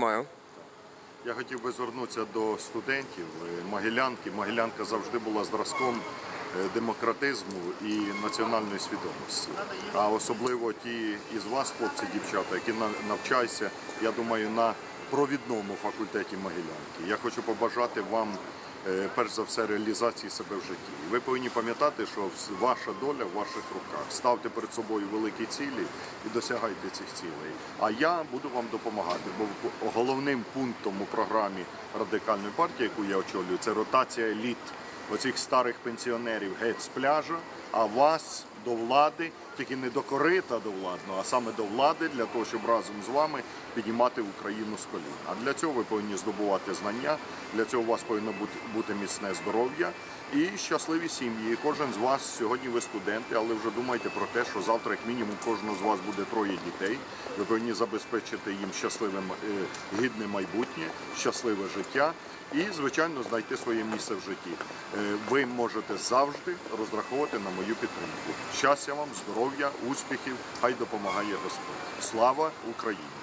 Маю. Я хотів би звернутися до студентів е, Могилянки. Могилянка завжди була зразком е, демократизму і національної свідомості. А особливо ті із вас, хлопці, дівчата, які на- навчаються, я думаю, на провідному факультеті Могилянки. Я хочу побажати вам. Е, Перш за все, реалізації себе в житті. Ви повинні пам'ятати, що ваша доля в ваших руках. Ставте перед собою великі цілі і досягайте цих цілей. А я буду вам допомагати, бо головним пунктом у програмі радикальної партії, яку я очолюю, це ротація еліт оцих старих пенсіонерів геть з пляжа, а вас до влади, тільки не до корита до владного, а саме до влади, для того, щоб разом з вами піднімати Україну з колін. А для цього ви повинні здобувати знання, для цього у вас повинно бути, бути міцне здоров'я і щасливі сім'ї. Кожен з вас сьогодні ви студенти, але вже думайте про те, що завтра, як мінімум, кожного з вас буде троє дітей. Ви повинні забезпечити їм щасливе гідне майбутнє, щасливе життя і, звичайно, знайти своє місце в житті. Е, Ви можете завжди розраховувати на мою підтримку. Щастя вам, здоров'я, успіхів! Хай допомагає Господь. Слава Україні!